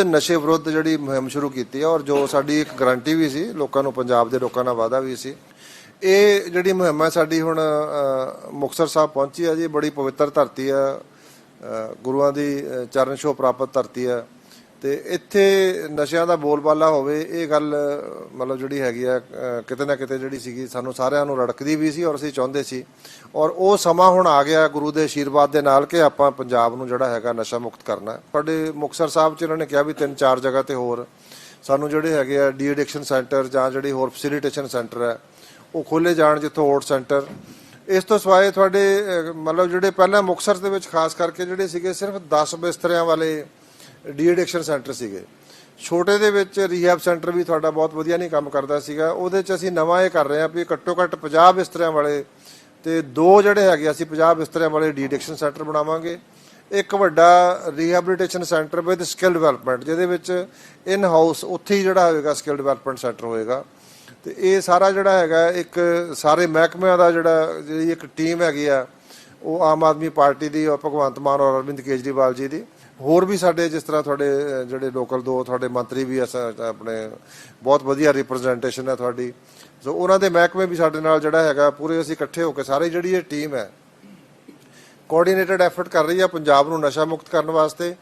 ਵਿਰੁੱਧ ਨਸ਼ੇ ਵਿਰੁੱਧ ਜਿਹੜੀ ਮੁਹਿੰਮ ਸ਼ੁਰੂ ਕੀਤੀ ਹੈ ਔਰ ਜੋ ਸਾਡੀ ਇੱਕ ਗਾਰੰਟੀ ਵੀ ਸੀ ਲੋਕਾਂ ਨੂੰ ਪੰਜਾਬ ਦੇ ਲੋਕਾਂ ਨਾਲ ਵਾਅਦਾ ਵੀ ਸੀ। ਇਹ ਜਿਹੜੀ ਮੁਹਿੰਮ ਹੈ ਸਾਡੀ ਹੁਣ ਅ, ਮੁਕਤਸਰ ਸਾਹਿਬ ਪਹੁੰਚੀ ਹੈ ਜੀ ਬੜੀ ਪਵਿੱਤਰ ਧਰਤੀ ਹੈ ਗੁਰੂਆਂ ਦੀ ਚਰਨ ਛੋਹ ਪ੍ਰਾਪਤ ਧਰਤੀ ਹੈ ਤੇ ਇੱਥੇ ਨਸ਼ਿਆਂ ਦਾ ਬੋਲਬਾਲਾ ਹੋਵੇ, ਇਹ ਗੱਲ, ਮਤਲਬ ਜਿਹੜੀ ਹੈਗੀ ਆ ਕਿਤੇ ਨਾ ਕਿਤੇ ਜਿਹੜੀ ਸੀਗੀ, ਸਾਨੂੰ ਸਾਰਿਆਂ ਨੂੰ ਰੜਕਦੀ ਵੀ ਸੀ ਔਰ ਅਸੀਂ ਚਾਹੁੰਦੇ ਸੀ ਔਰ ਉਹ ਸਮਾਂ ਹੁਣ ਆ ਗਿਆ ਗੁਰੂ ਦੇ ਆਸ਼ੀਰਵਾਦ ਦੇ ਨਾਲ ਕਿ ਆਪਾਂ ਪੰਜਾਬ ਨੂੰ ਜਿਹੜਾ ਹੈਗਾ ਨਸ਼ਾ ਮੁਕਤ ਕਰਨਾ ਹੈ। ਸਾਡੇ ਮੁਕਤਸਰ ਸਾਹਿਬ ਚ ਇਹਨਾਂ ਨੇ ਕਿਹਾ ਵੀ ਤਿੰਨ ਚਾਰ ਜਗ੍ਹਾ ਤੇ ਹੋਰ ਸਾਨੂੰ ਜਿਹੜੇ ਹੈਗੇ ਆ ਡੀ ਐਡਿਕਸ਼ਨ ਸੈਂਟਰ ਜਾਂ ਜਿਹੜੀ ਹੋਰ ਫੈਸਿਲਿਟੇਸ਼ਨ ਸੈਂਟਰ ਹੈ, ਉਹ ਖੋਲੇ ਜਾਣ ਜਿੱਥੋਂ ਓਟ ਸੈਂਟਰ ਇਸ ਤੋਂ ਸਿਵਾਏ ਤੁਹਾਡੇ ਮਤਲਬ ਜਿਹੜੇ ਪਹਿਲਾਂ ਮੁਕਤਸਰ ਦੇ ਵਿੱਚ ਖਾਸ ਕਰਕੇ ਜਿਹੜੇ ਸੀਗੇ, ਸਿਰਫ 10 ਬਿਸਤਰਿਆਂ ਵਾਲੇ ਡੀ ਐਡਿਕਸ਼ਨ ਸੈਂਟਰ ਸੀਗੇ। ਛੋਟੇ ਦੇ ਵਿੱਚ ਰੀਹੈਬ ਸੈਂਟਰ ਵੀ ਤੁਹਾਡਾ ਬਹੁਤ ਵਧੀਆ ਨਹੀਂ ਕੰਮ ਕਰਦਾ ਸੀਗਾ। ਉਹਦੇ 'ਚ ਅਸੀਂ ਨਵਾਂ ਇਹ ਕਰ ਰਹੇ ਹਾਂ ਵੀ ਘੱਟੋ ਘੱਟ 50 ਬਿਸਤਰਿਆਂ ਵਾਲੇ ਤੇ ਦੋ ਜਿਹੜੇ ਹੈਗੇ ਅਸੀਂ 50 ਬਿਸਤਰਿਆਂ ਵਾਲੇ ਡੀ ਐਡਿਕਸ਼ਨ ਸੈਂਟਰ ਬਣਾਵਾਂਗੇ। ਇੱਕ ਵੱਡਾ rehabilitation centre with skill development ਜਿਹਦੇ ਵਿੱਚ ਇਨ ਹਾਊਸ ਉੱਥੇ ਹੀ ਜਿਹੜਾ ਹੋਵੇਗਾ ਸਕਿੱਲ ਡਿਵੈਲਪਮੈਂਟ ਸੈਂਟਰ ਹੋਏਗਾ। ਤੇ ਇਹ ਸਾਰਾ ਜਿਹੜਾ ਹੈਗਾ, ਇੱਕ ਸਾਰੇ ਮਹਿਕਮਿਆਂ ਦਾ ਜਿਹੜਾ ਜਿਹੜੀ ਇੱਕ ਟੀਮ ਹੈਗੀ ਆ ਉਹ ਆਮ ਆਦਮੀ ਪਾਰਟੀ ਦੀ ਔਰ ਭਗਵੰਤ ਮਾਨ ਔਰ ਅਰਵਿੰਦ ਕੇਜਰੀਵਾਲ ਜੀ ਦੀ। ਹੋਰ ਵੀ ਸਾਡੇ ਜਿਸ ਤਰ੍ਹਾਂ ਤੁਹਾਡੇ ਜਿਹੜੇ ਲੋਕਲ ਦੋ ਤੁਹਾਡੇ ਮੰਤਰੀ ਵੀ ਆ ਆਪਣੇ ਬਹੁਤ ਵਧੀਆ ਰਿਪਰੈਜ਼ੈਂਟੇਸ਼ਨ ਹੈ ਤੁਹਾਡੀ। ਸੋ ਉਹਨਾਂ ਦੇ ਮਹਿਕਮੇ ਵੀ ਸਾਡੇ ਨਾਲ ਜਿਹੜਾ ਹੈਗਾ, ਪੂਰੇ ਅਸੀਂ ਇਕੱਠੇ ਹੋ ਕੇ ਸਾਰੇ ਜਿਹੜੀ ਇਹ ਟੀਮ ਹੈ ਕੋਆਰਡੀਨੇਟਡ ਐਫਰਟ ਕਰ ਰਹੀ ਹੈ ਪੰਜਾਬ ਨੂੰ ਨਸ਼ਾ ਮੁਕਤ ਕਰਨ ਵਾਸਤੇ।